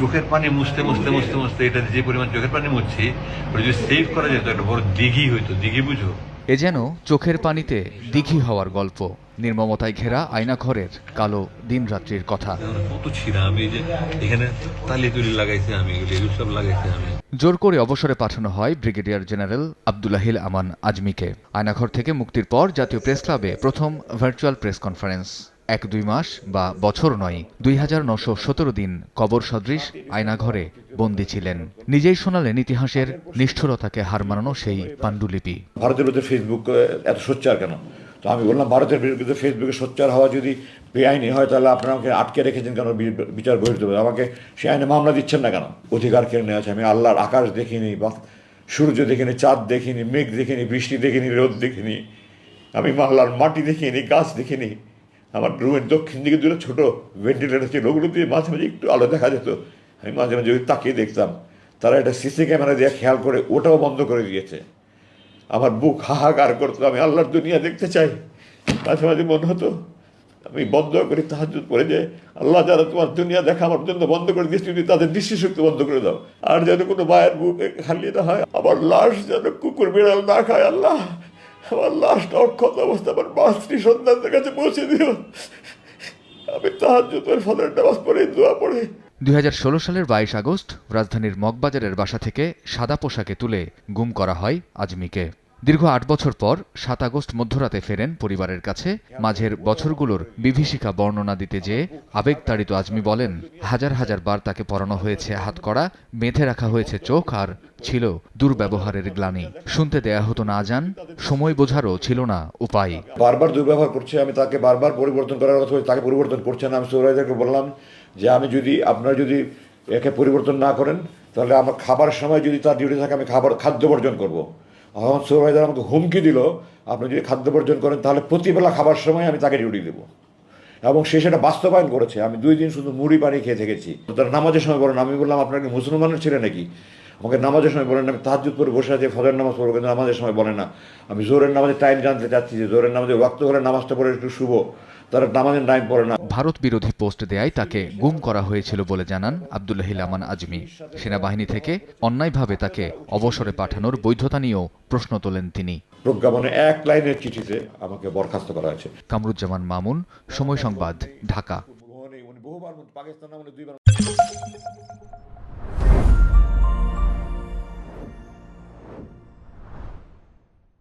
চোখের পানি মুছতে মুছতে মুছতে মুছতে এটা যে পরিমাণ চোখের পানি মুছছি ওটা যদি সেভ করা যেত একটা বড় দিঘি হইতো দিঘি বুঝো? এ যেন চোখের পানিতে দিঘি হওয়ার গল্প। নির্মমতায় ঘেরা আয়নাঘরের কালো দিনরাত্রির কথা। কত ছিঁড়া আমি যে এখানে তালি তুলি লাগাইছি আমি সব লাগাইছি আমি। জোর করে অবসরে পাঠানো হয় ব্রিগেডিয়ার জেনারেল আবদুল্লাহিল আমান আজমিকে। আয়নাঘর থেকে মুক্তির পর জাতীয় প্রেস ক্লাবে প্রথম ভার্চুয়াল প্রেস কনফারেন্স এক দুই মাস বা বছর নয়, দুই হাজার নশো সতেরো দিন কবর সদৃশ আয়নাঘরে বন্দী ছিলেন। নিজেই শোনালেন ইতিহাসের নিষ্ঠুরতাকে হার মানানো সেই পাণ্ডুলিপি। ভারতের বিরুদ্ধে ফেসবুক এত সোচ্চার কেন? তো আমি বললাম, ভারতের বিরুদ্ধে ফেসবুকে সোচ্চার হওয়া যদি বেআইনি হয়, তাহলে আপনারা আমাকে আটকে রেখেছেন কেন? বিচার বহির্ভূত আমাকে সে আইনে মামলা দিচ্ছেন না কেন? অধিকার কেড়ে আছে? আমি আল্লাহর আকাশ দেখিনি, বা সূর্য দেখিনি, চাঁদ দেখিনি, মেঘ দেখিনি, বৃষ্টি দেখিনি, রোদ দেখিনি, আমি মাল্লার মাটি দেখিনি, গাছ দেখিনি। আমার রুমের দক্ষিণ দিকে দুটো ছোটো ভেন্টিলেটার ছিল, ওগুলো দিয়ে মাঝে মাঝে একটু আলো দেখা যেত। আমি মাঝে মাঝে ওই তাকিয়ে দেখতাম। তারা একটা সিসি ক্যামেরা দিয়ে খেয়াল করে ওটাও বন্ধ করে দিয়েছে। আমার বুক হাহাকার করতো, আমি আল্লাহর দুনিয়া দেখতে চাই। মাঝে মাঝে মনে হতো, আমি বন্ধ করি তাহাজুদ পড়ে যে আল্লাহ যারা তোমার দুনিয়া দেখা আমার জন্য বন্ধ করে দিয়েছে, তুমি তাদের দৃষ্টিশক্তি বন্ধ করে দাও। আর যেন কোনো মায়ের বুক খালি না হয়, আমার লাশ যেন কুকুর বিড়াল না খায়, আল্লাহ। আমার লাশটা অক্ষত অবস্থা আমার মাতৃ সন্তানদের কাছে পৌঁছে দিও আমি তাহাজুদের ফলের নামাজ পড়ে দোয়া পড়ে দুই হাজার ষোলো সালের বাইশ আগস্ট রাজধানীর মগবাজারের বাসা থেকে সাদা পোশাকে তুলে গুম করা হয় আজমিকে। দীর্ঘ আট বছর পর সাত আগস্ট মধ্যরাতে ফেরেন পরিবারের কাছে। মাঝের বছরগুলোর বিভীষিকা বর্ণনা দিতে যেয়ে আবেগতাড়িত আজমি বলেন, হাজার হাজার বার তাকে পরানো হয়েছে, হাত করা, বেঁধে রাখা হয়েছে চোখ, আর ছিল দুর্ব্যবহারের গ্লানি। শুনতে দেয়া হতো না আজান, সময় বোঝারও ছিল না উপায়। বারবার দুর্ব্যবহার করছে, আমি তাকে বারবার পরিবর্তন করার কথা তাকে পরিবর্তন করছে না। আমি সুরাইদারকে বললাম যে, আমি যদি আপনারা যদি একে পরিবর্তন না করেন, তাহলে আমার খাবার সময় যদি তার ডিউটি থাকে, আমি খাবার, খাদ্য বর্জন করব। এখন সুপারভাইজার আমাকে হুমকি দিল, আপনি যদি খাদ্য বর্জন করেন, তাহলে প্রতিবেলা খাবার সময় আমি তাকে ডিউটি দেবো। এবং সে সেটা বাস্তবায়ন করেছে। আমি দুই দিন শুধু মুড়ি পানি খেয়ে থেকেছি। তারা নামাজের সময় বলেন, আমি বললাম, আপনার কি মুসলমানের ছেলে নাকি? আমাকে নামাজের সময় বলেন আমি তাহাজুদ করে বসে আছি ফজর নামাজ পড়ব কিন্তু নামাজের সময় বলে না। আমি জোরের নামাজের টাইম জানতে চাচ্ছি যে জোরের নামাজে ওয়াক্ত হলে নামাজটা পড়ে একটু শুভ তারা নামাজের টাইম পড়ে না। ভারত বিরোধী পোস্ট দেয়ায় তাকে গুম করা হয়েছিল বলে জানান আবদুল্লাহিল আমান আজমি। সেনাবাহিনী থেকে অন্যায়ভাবে তাকে অবসরে পাঠানোর বৈধতা নিয়েও প্রশ্ন তোলেন তিনি। প্রজ্ঞাপনে এক লাইনের চিঠিতে আমাকে বরখাস্ত করা হয়েছে। কামরুজ্জামান মামুন সময় সংবাদ ঢাকা।